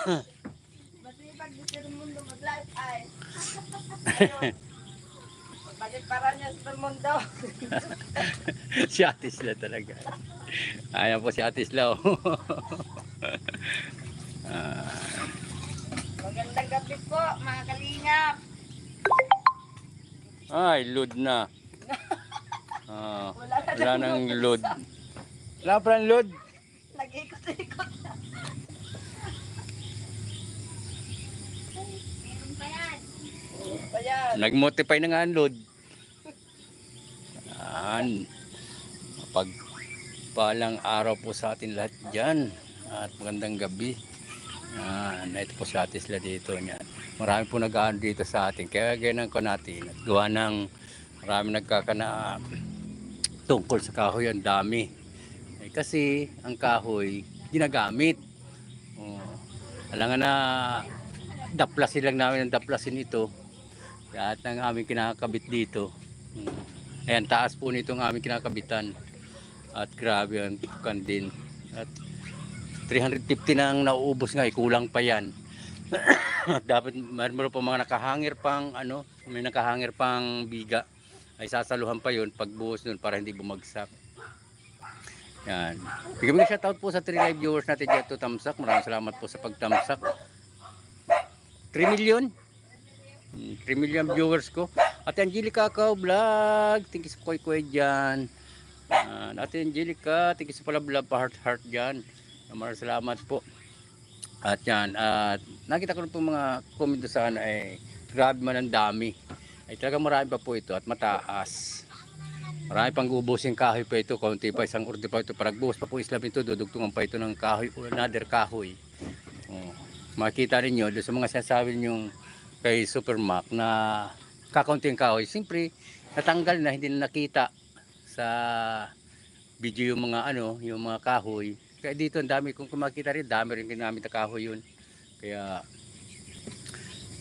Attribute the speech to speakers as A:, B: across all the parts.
A: Masipag dito sa mundo mag-life ay. Para niya sa mundo?
B: si Ate Isla talaga. Ayan po si Ate Isla. oh. Ah,
A: Magandang gabi po, mga kalingap.
B: ay, load na. Ah,
A: Wala
B: wala nang load. Wala pa ng load.
A: Nag-ikot-ikot na. Meron pa yan.
B: Nag-motify na nga ang load. Yan. Pagpalang araw po sa atin lahat dyan. At magandang gabi. Yan. Ito po sa atin sila dito. Yan. Marami po nag dito sa atin. Kaya ganyan ko natin. At gawa ng marami nagkakana tungkol sa kahoy. Ang dami. Eh, kasi ang kahoy ginagamit. Oh. Alam nga na daplasin lang namin ang daplasin ito. Lahat ng aming kinakabit dito. Ayan, taas po nito ang aming kinakabitan. At grabe ang kan din. At 350 na ang nauubos nga, eh, kulang pa yan. Dapat meron pa mga nakahangir pang ano, may nakahangir pang biga. Ay sasaluhan pa yun pagbuhos nun para hindi bumagsak. Yan. Bigyan mo shoutout po sa 3 live viewers natin dito tamsak. Maraming salamat po sa pagtamsak. 3 million? Mm, 3 million viewers ko. Ate Angelica Kao Vlog. Thank you sa koy koy dyan. Uh, Ate Angelica, thank you sa pala vlog pa heart heart dyan. Maraming salamat po. At yan, at nakita ko rin po mga comment sana eh, grabe man ang dami. Ay talaga marami pa po ito at mataas. Marami pang ubusin kahoy pa ito, kaunti pa, isang urdi pa ito. Para buhos pa po islam ito, dudugtungan pa ito ng kahoy, another kahoy. Oh, makita ninyo doon sa mga sinasabi ninyong kay Supermac na kakaunting kahoy. Siyempre, natanggal na, hindi na nakita sa video yung mga ano, yung mga kahoy. Kaya dito ang dami, kung makita rin, dami rin ginamit na kahoy yun. Kaya,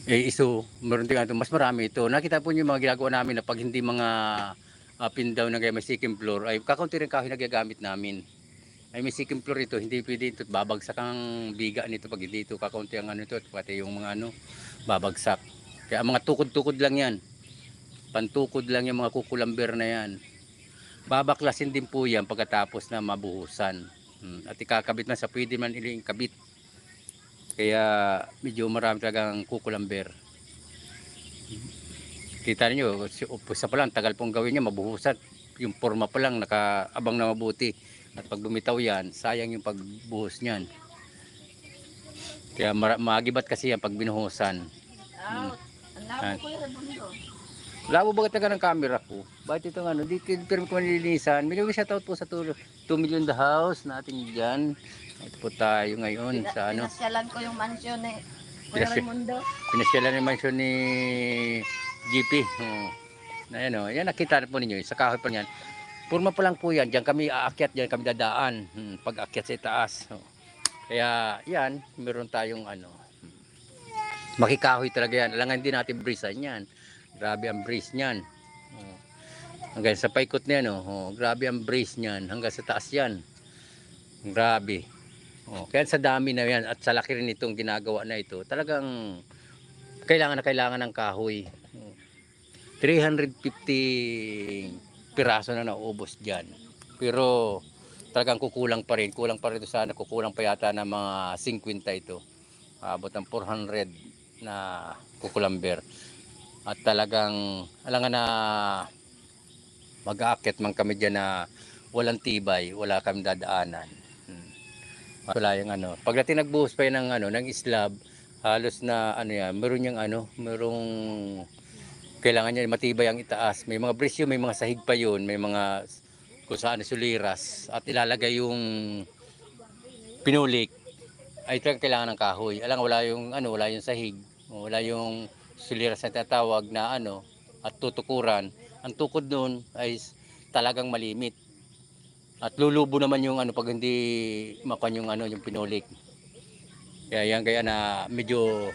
B: eh, iso, meron din ito, mas marami ito. Nakita po niyo mga ginagawa namin na pag hindi mga uh, pindaw na kaya may second floor, ay kakaunti rin kahoy na gagamit namin. Ay may second floor ito, hindi pwede ito, babagsak ang biga nito pag hindi ito, kakaunti ang ano ito, at pati yung mga ano, babagsak. Kaya mga tukod-tukod lang yan. Pantukod lang yung mga kukulamber na yan. Babaklasin din po yan pagkatapos na mabuhusan. Hmm, At ikakabit na sa pwede man iling kabit. Kaya medyo marami talagang kukulamber. Kita niyo, umpisa pa lang, tagal pong gawin niya, mabuhusan. Yung forma pa lang, nakaabang na mabuti. At pag lumitaw yan, sayang yung pagbuhos niyan. Kaya magibat kasi yan pag binuhusan.
A: Out. Ang labo yung
B: ba taga ng camera ko? Bakit ito ano? Di pero ko manilinisan. May gawin shoutout po sa 2 million the house natin dyan. Ito po tayo ngayon
A: Pina-
B: sa ano.
A: Pinasyalan ko yung mansion eh. Kuya mundo.
B: Pinasyalan ng mansion ni GP. Oh. Na yan o. Yan nakita po ninyo. Sa kahoy pa niyan. Purma pa lang po yan. Diyan kami aakyat. Diyan kami dadaan. Hmm, pag akyat sa itaas. Oh. Kaya yan. Meron tayong ano. Makikahoy talaga yan. Alangan din natin brisan yan. Grabe ang breeze niyan. Oh. Hanggang sa paikot niyan, oh. oh. Grabe ang breeze niyan. Hanggang sa taas yan. Grabe. Oh. Kaya sa dami na yan at sa laki rin itong ginagawa na ito, talagang kailangan na kailangan ng kahoy. Oh. 350 piraso na naubos dyan. Pero talagang kukulang pa rin. Kulang pa rin ito sana. Kukulang pa yata ng mga 50 ito. Abot ng 400 na kukulamber at talagang alangan na mag-aakit man kami dyan na walang tibay, wala kami dadaanan. Hmm. Wala yung ano. Pagdating nagbuhos pa yun ng ano, ng slab, halos na ano yan, meron yung ano, merong kailangan niya matibay ang itaas. May mga brisyo, may mga sahig pa yun, may mga kung saan suliras at ilalagay yung pinulik ay talagang kailangan ng kahoy. Alang wala yung ano, wala yung sahig, wala yung suliras na tatawag na ano at tutukuran. Ang tukod noon ay talagang malimit. At lulubo naman yung ano pag hindi makan yung ano yung pinulik. Kaya yan kaya na medyo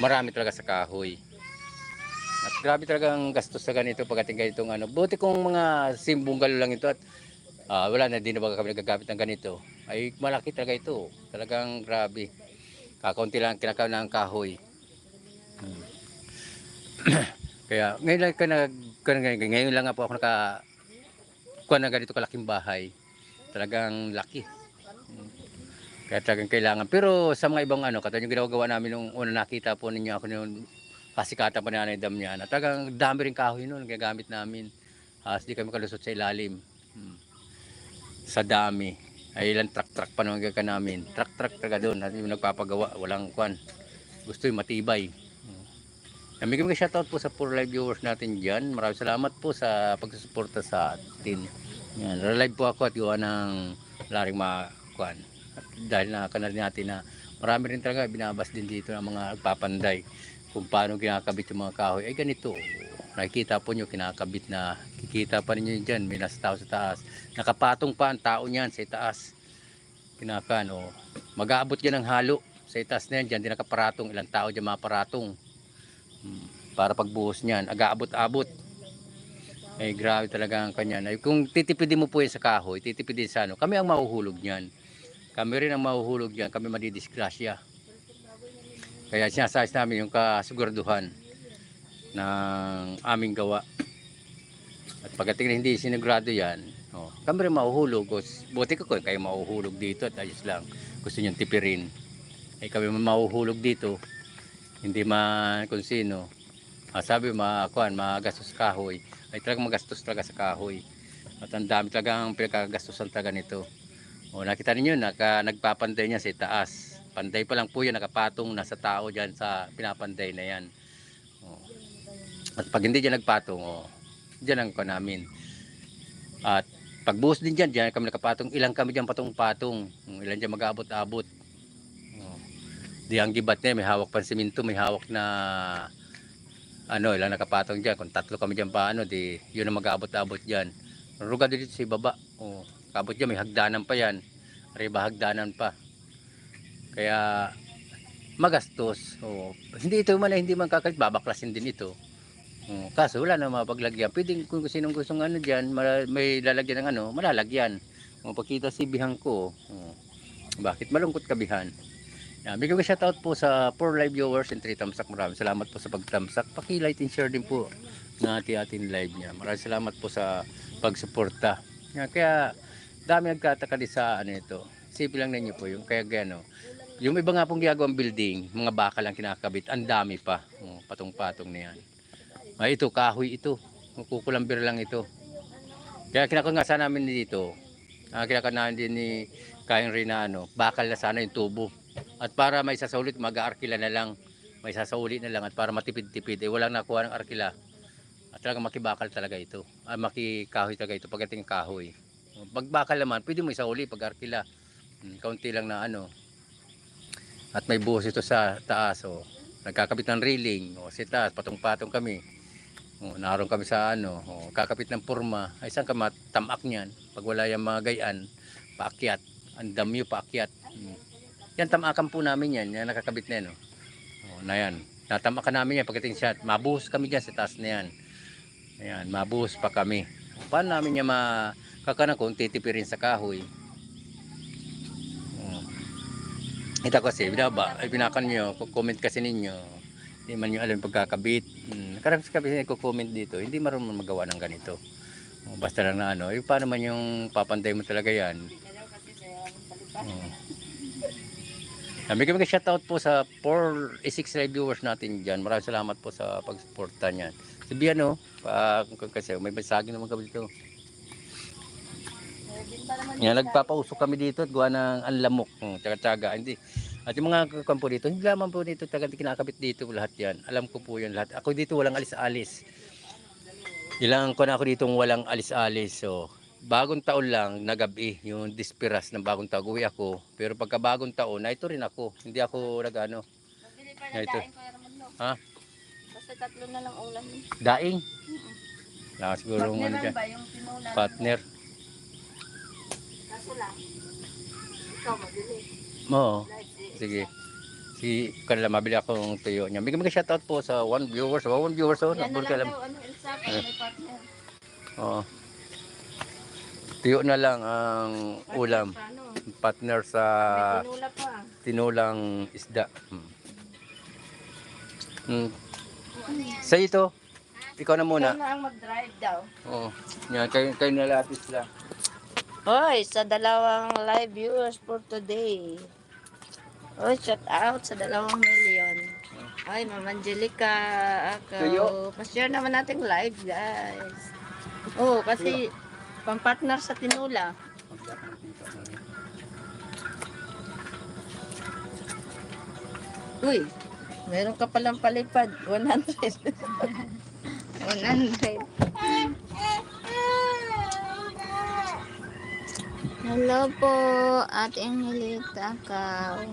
B: marami talaga sa kahoy. Grabe talagang gastos sa ganito pagdating ganitong ano. Buti kung mga simbong lang ito at ah, wala na din na baga kami nagagamit ng ganito. Ay malaki talaga ito. Talagang grabe. Kakaunti lang kinakaw ng kahoy. Hmm. Kaya ngayon lang ka nag ngayon, lang po ako naka kuha na ganito kalaking bahay. Talagang laki. Hmm. Kaya talagang kailangan. Pero sa mga ibang ano, katulad yung ginagawa namin nung una nakita po ninyo ako nung kasikatan pa ni Nanay Dam niya. Na talagang dami rin kahoy noon gagamit namin. Halos di kami kalusot sa ilalim. Hmm. Sa dami. Ay ilang truck-truck pa naman gagawin namin. Truck-truck talaga doon. At yung nagpapagawa. Walang kwan. Gusto yung matibay. Hmm. Kami kami shoutout po sa poor live viewers natin dyan. Maraming salamat po sa pagsusuporta sa atin. Yan. Relive po ako at gawa ng laring mga kwan. At dahil nakakanar natin na marami rin talaga binabas din dito ng mga nagpapanday kung paano kinakabit yung mga kahoy. Ay ganito. Nakikita po nyo kinakabit na kikita pa ninyo dyan. May nasa tao sa taas. Nakapatong pa ang tao niyan sa taas. Kinakan. O. Mag-aabot yan ng halo. Sa itaas na yan. Dyan din nakaparatong. Ilang tao dyan maparatong. Hmm. Para pagbuhos niyan. Aga-abot-abot. Ay grabe talaga ang kanya. Ay, kung titipidin mo po yan sa kahoy, titipidin sa ano, kami ang mahuhulog niyan. Kami rin ang mahuhulog diyan, kami madidisgrasya. Kaya sinasayos namin yung kasiguraduhan ng aming gawa. At pagdating na hindi sinigurado yan, oh, kami rin mahuhulog. Buti ko kayo mahuhulog dito at ayos lang. Gusto nyo tipirin. Ay kami mahuhulog dito. Hindi man kung sino. Ah, sabi makakuan, magastos sa kahoy. Ay talagang magastos talaga sa kahoy. At ang dami talagang pinagkagastusan talaga nito. O nakita ninyo, naka, nagpapanday niya sa taas. Panday pa lang po yan, nakapatong nasa tao dyan sa pinapanday na yan. O. At pag hindi dyan nagpatong, o, dyan ang ko namin. At pagbuhos din dyan, dyan kami nakapatong, ilang kami dyan patong-patong. Ilan dyan mag-abot-abot. O. Di ang gibat niya, may hawak pang siminto, may hawak na ano, ilang nakapatong dyan. Kung tatlo kami dyan pa, ano, di, yun ang mag-abot-abot dyan. Rugado dito sa baba. O, kabot dyan, may hagdanan pa yan. Arriba hagdanan pa. Kaya magastos. O, hindi ito man hindi man kakalit, babaklasin din ito. O, kaso wala na mapaglagyan. Pwedeng kung sinong gustong ano mala- may lalagyan ng ano, malalagyan. O, pagkita si bihan ko, o, bakit malungkot kabihan? Yan, bigyan ko shoutout po sa 4 live viewers and 3 thumbs up. Maraming salamat po sa pag-thumbs up. Paki-like and share din po na ating live niya. Maraming salamat po sa pagsuporta. Yan, kaya dami nagkataka din sa ano ito. Simple lang ninyo po yung kaya gano. Yung iba nga pong ginagawang building, mga bakal lang kinakabit, ang dami pa. Oh, patong-patong na yan. Ay, ito, kahoy ito. Kukulambir lang ito. Kaya kinakon nga sana namin dito. Uh, kinakon namin din ni Kayang rin na ano, bakal na sana yung tubo. At para may sasaulit, mag-arkila na lang. May sasaulit na lang at para matipid-tipid. Eh, walang nakuha ng arkila. At talagang makibakal talaga ito. Ah, makikahoy talaga ito pagdating kahoy. Pagbakal naman, pwede mo isauli pag arkila. Hmm, kaunti lang na ano. At may buhos ito sa taas. Oh. Nagkakabit ng railing. Oh, sa taas, patong-patong kami. Oh, naroon kami sa ano. Oh, kakapit ng purma. Ay saan ka matamak niyan? Pag wala yung mga gayan, paakyat. Ang damyo paakyat. Hmm. Yan tamakan po namin yan. Yan nakakabit na yan. Oh. Oh, na yan. Natamakan namin yan pagdating siya. Mabuhos kami dyan sa taas na yan. Ayan, mabuhos pa kami. Paano namin niya makakana kung titipirin sa kahoy? Oh. Ito kasi, binaba, ay binakan nyo, comment kasi ninyo. Hindi man nyo alam pagkakabit. Hmm. Karang kasi comment dito, hindi marunong magawa ng ganito. Oh, basta lang na ano, eh, paano man yung papantay mo talaga yan. Oh. Sabi kami shoutout po sa 4 6 live viewers natin dyan. Maraming salamat po sa pagsuporta niyan. Si Biano, pa, kung kasi may basagin naman kami dito. Yan, nagpapausok kami dito at gawa ng anlamok. Hmm, tsaga-tsaga. Hindi. At yung mga kampo dito, hindi lamang po dito, taga kinakabit dito lahat yan. Alam ko po yan lahat. Ako dito walang alis-alis. Ilang ko na ako dito walang alis-alis. So, bagong taon lang nagabi yung dispiras ng bagong taon uwi ako pero pagka bagong taon na ito rin ako hindi ako nagano
A: Magbili pa na
B: ito. Ha?
A: Basta tatlo na lang ulam.
B: daing na siguro ano
A: Partner
B: dyan
A: ba yung
B: partner
A: Kaso lang. Ikaw
B: oo sige si kanila mabili akong tuyo niya bigyan mga shoutout po sa one viewers oh, one viewers oh
A: Yan na lang
B: ka lang
A: daw, ano, partner.
B: oo
C: Tuyo na lang ang ulam.
D: Paano?
C: Partner sa
D: May tinula pa.
C: tinulang isda. Hmm. Hmm. Sa ito, ikaw na
D: Ikaw
C: muna.
D: na ang mag-drive daw.
C: Oo. Yan, kayo, kayo na lapis lang.
D: Hoy, sa dalawang live viewers for today. Hoy, shout out sa dalawang million. Ay, Ma'am Angelica, ako. Pa-share naman natin live, guys. Oo, kasi pang-partner sa tinula. Uy, meron ka palang palipad. 100. 100. Hello po, Ate Angelita Kao.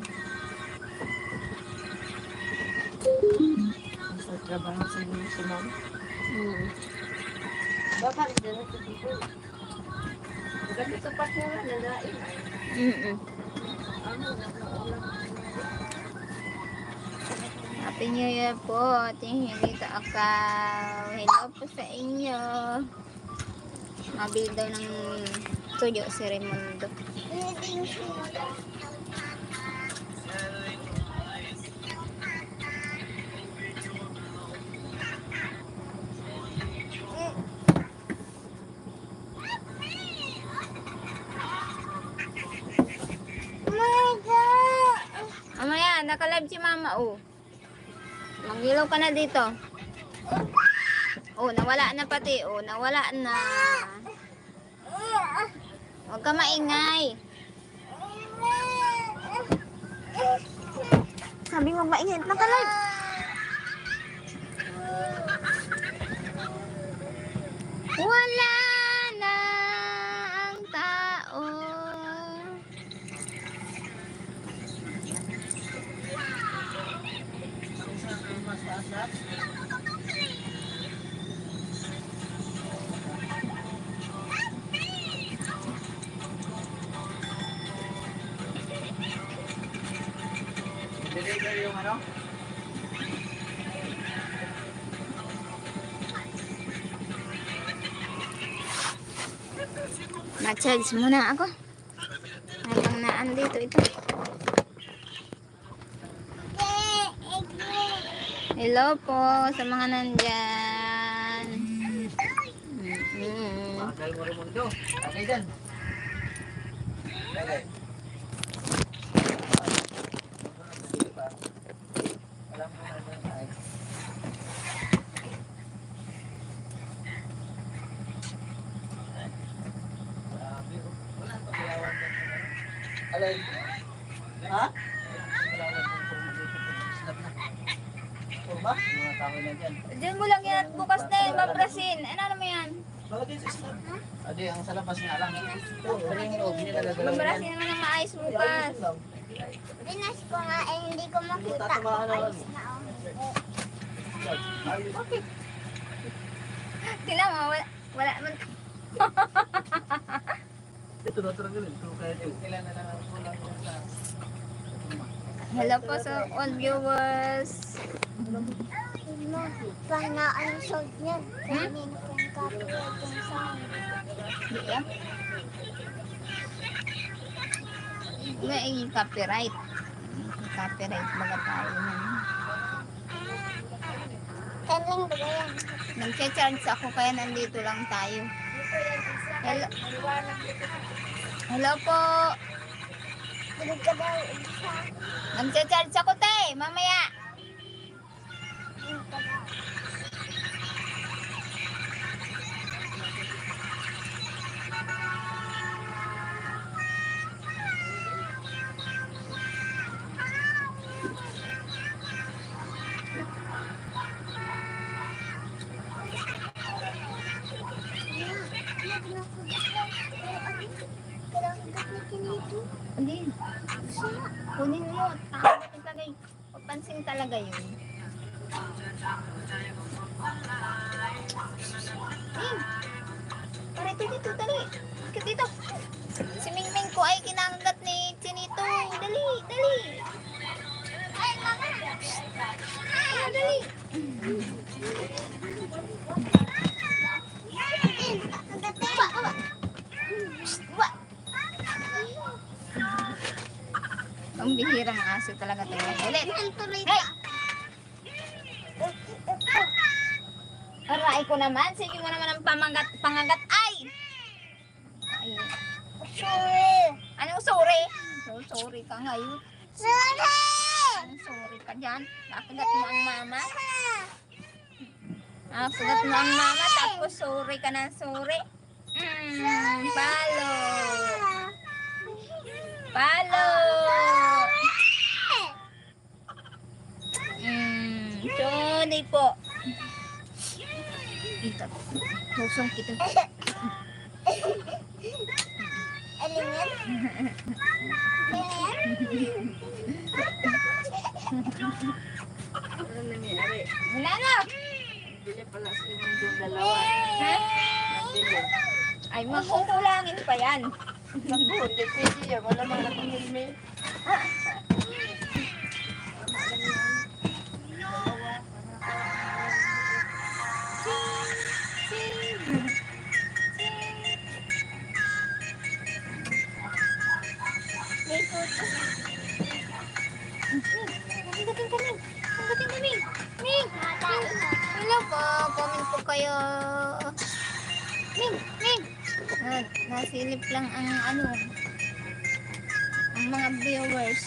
D: Sa trabaho sa inyo si Ma'am? Hmm. Bakit dyan sa dito? Maganda sa partner na nalain. Mm Happy New Year po, Ate Angelita Kao. Hello po sa inyo. Mabili daw ng tuyo si Raimundo. Amaya, naka-live si mama, oh. Mangilaw ka na dito. Oh, nawala na pati. Oh, nawala na. Huwag ka maingay. Sabi mo maingay. Naka-live. Wala na ang tao.
C: Deliver yung ano?
D: Na-charge muna ako. Habang naandito ito. Hello po sa mga nandyan. Mm-mm.
C: Dahil mo rin mundo. Okay dyan. Kurma? Mga tao na dyan.
D: Diyan mo lang yan at bukas na yun, maprasin. Ano naman yan?
C: Adi, ang sa labas nga lang. Pero yung loob, hindi nagagalaw
D: Maprasin naman ang maayos bukas.
E: Dinas ko nga eh, hindi ko makita. Ayos na oh.
D: Tingnan mo, wala, wala man.
C: Ito na talaga rin. Kailan na lang ang sa...
D: Hello po sa all viewers.
E: Pag na-unsold niya, kanin kong copyright yung sound.
D: Di ba? May copyright. Copyright baga tayo.
E: Kaling ba yan?
D: Nag-charge ako kaya nandito lang tayo. Hello, Hello po. Nag-charge ako te. Mamaya. Pambihirang aso talaga. Ulit.
E: Tuloy
D: Hey! Aray ko naman. Sige mo naman ang pamagat, pangagat. Ay! Ay.
E: Sorry.
D: Anong sorry? So, sorry ka ngayon.
E: Sorry.
D: Anong sorry ka dyan? Nakagat mo ang mama. Nakagat mo ang mama. Tapos sorry ka na sorry. Mm, palo. Palo. Mm, sorry po. Ito. Pusong kita.
E: Alin yan?
A: Ano nangyari?
D: Wala na.
A: Bili pala sa inyo yung dalawa.
D: Ha?
A: Nabili.
D: Ay, magkukulangin pa yan.
A: Naku, hindi pwede yan. Wala man akong helmet.
D: Nasilip lang ang ano. Ang mga viewers.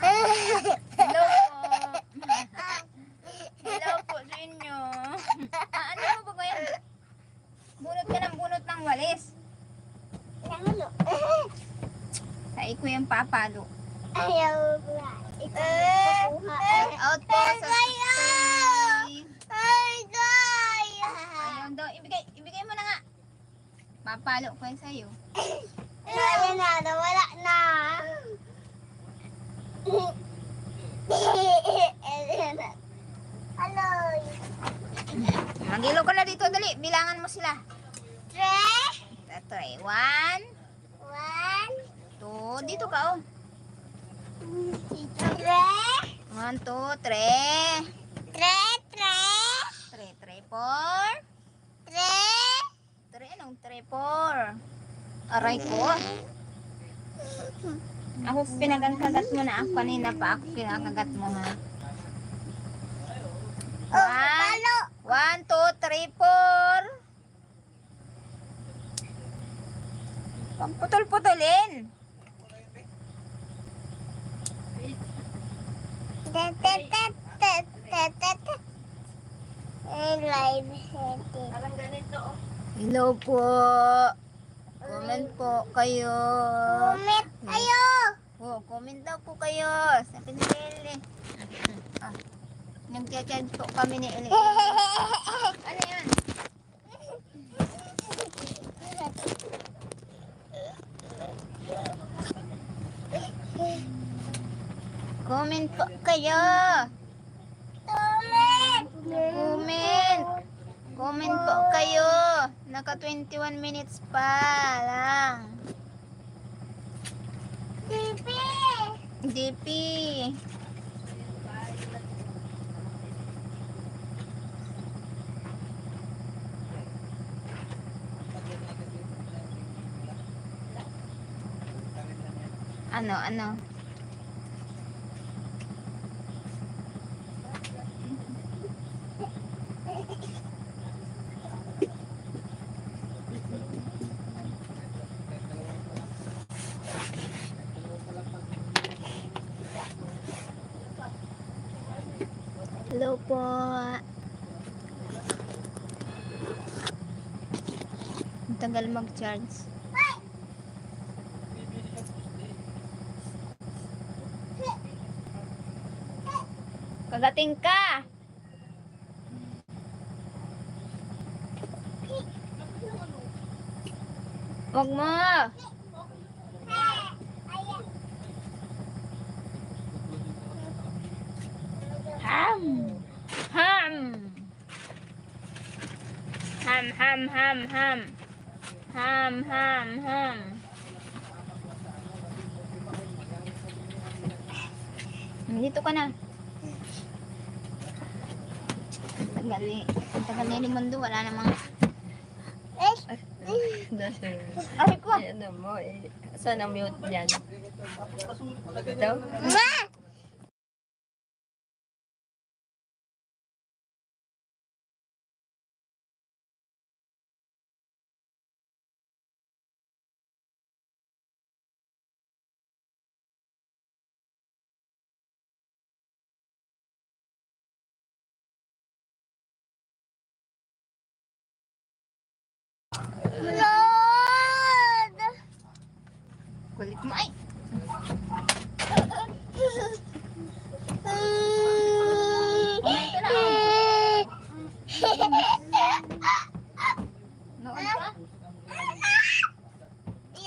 D: Hello po. Hello po sa inyo. Ah, ano mo ba yan? Bunot ka ng bunot ng walis.
E: Ano?
D: Sa iko yung papalo.
E: Ayaw ko. Ikaw
D: Out po sa.
E: Ay, gaya.
D: Ayun daw. Ibigay, ibigay mo na nga. Papalo ko yan sa'yo.
E: Sabi na, nawala na. Hello.
D: Magilo ka na dito, dali. Bilangan mo sila. Three. One,
E: One,
D: two. Dito ka, oh.
E: three,
D: One, two, three.
E: three, three,
D: Three, three, four.
E: three.
D: Three, anong three, four? Aray ko. Ako pinagkagat mo na ako kanina pa ako pinakagat mo ha.
E: Oh,
D: One, one, two, three, four. Huwag putol-putulin.
E: Tet, tet, tet, tet, tet, tet, tet. Eh, setting.
D: Hello po. Comment po kayo.
E: Comment kayo.
D: Oh, comment daw po kayo. Sabi ni Eli. Ah, Nag-chat po kami ni Eli. Ano yan? Comment po kayo.
E: Comment.
D: Comment. Comment po kayo. Naka 21 minutes pa lang.
E: TV.
D: DP. Ano, ano? Hello po. Ang tagal mag-charge. Kagating ka! Wag mo! Ham! Ham! Ham, ham, ham, ham. Ham, ham, ham. Dito ka na. Ang Tagal ni, tagal ni Limundo, wala namang... Ay ko!
A: ano mo eh. Saan ang mute yan? Ito?
E: Ma. Lord.
D: Kulit mo ay! Noon pa?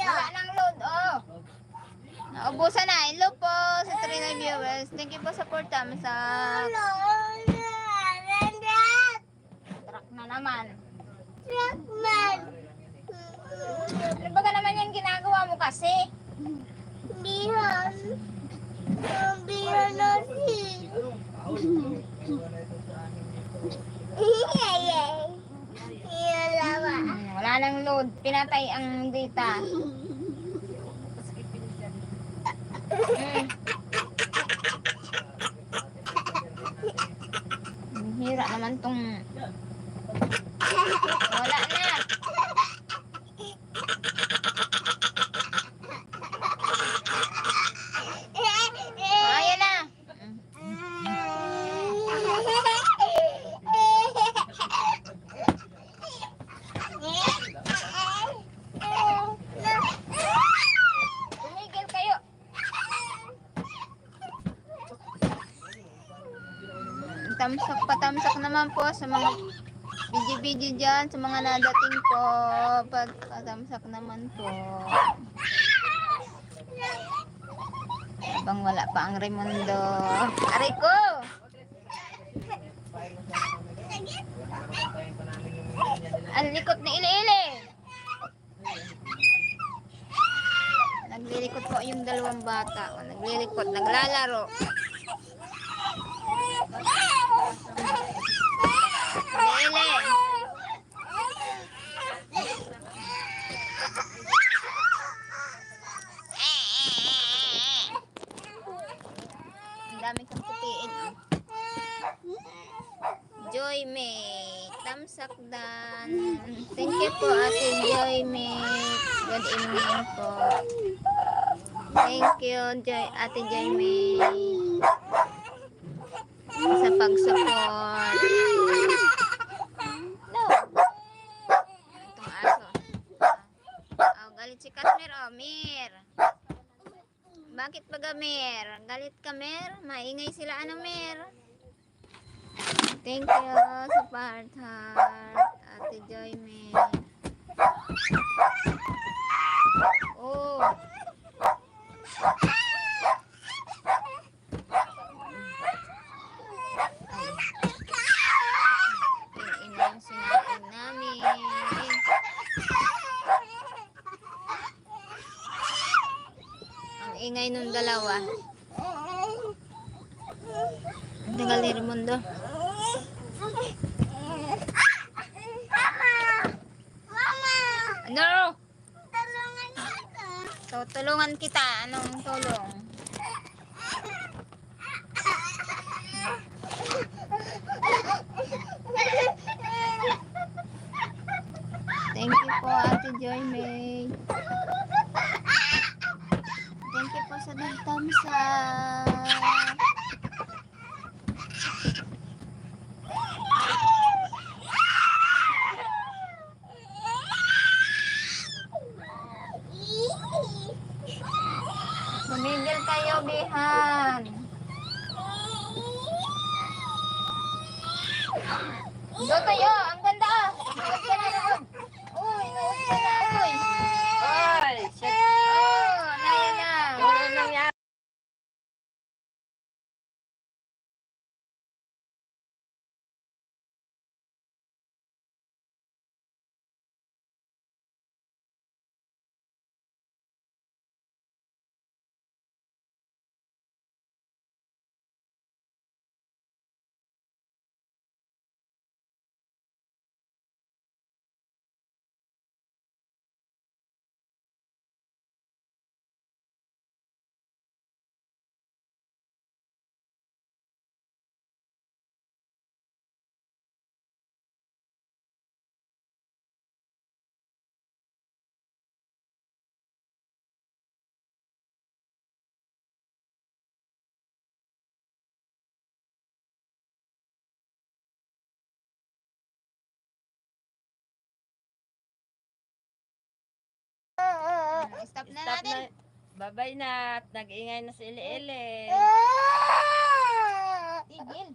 D: Wala nang load, oh! Naubusan na. Hello po sa Trina viewers. Thank you po sa support namin sa truck na naman. Ano ba ka naman yan ginagawa mo kasi?
E: Bihan. Bihan natin. Yay! Yalawa.
D: Hmm, Wala nang load. Pinatay ang data. Ang Hira naman tong... Wala na. naman po sa mga video-video dyan, sa mga nadating po. Pagkatamsak naman po. Habang wala pa ang Raimundo. Aray ko! Ang likot ni Ili-Ili! Naglilikot po yung dalawang bata. Naglilikot, naglalaro. Good evening po. Thank you, Joy, Ate May. Sa pag-support. No. Itong aso. Oh, galit si Kasmer, oh, Mir. Bakit ba Mir? Galit ka, Mir? Maingay sila, ano, Mir? Thank you sa part heart, Ate Joy May. Oh. Ina yung sinain namin. Ang ingay nung dalawa. Ang tagal ni Raimundo. Ano? So, tulungan kita. Anong tulong? Thank you po, Ate Joy May. Thank you po sa nagtamsa. Sumigil kayo, Bihan. Doon tayo, ang Stop na
A: Stop
D: natin.
A: na. Babay na. at Nag-ingay na si Ili-Ili.
D: Tigil.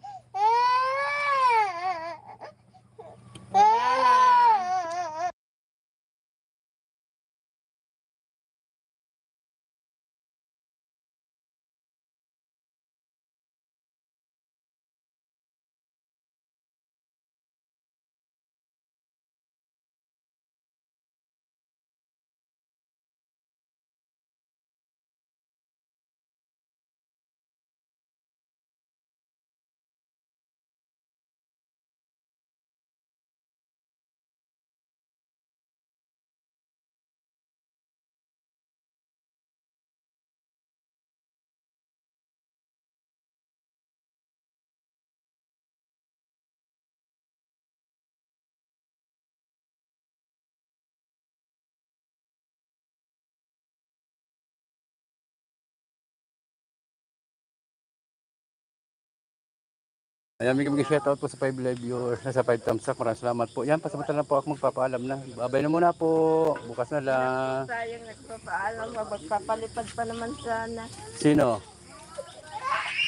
B: Ayan, may mga shoutout po sa 5 live viewers, sa 5 thumbs up. Maraming salamat po. Yan, pasamantal na po ako magpapaalam na. Babay na muna po. Bukas na lang.
A: Sayang nagpapaalam pa. Magpapalipad pa naman sana.
B: Sino?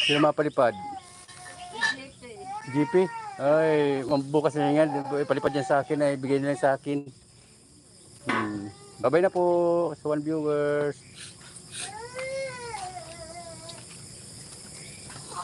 B: Sino mapalipad? GP? Ay, bukas na yan. Ipalipad yan sa akin. Ay, bigay na lang sa akin. Hmm. Babay na po sa one viewers.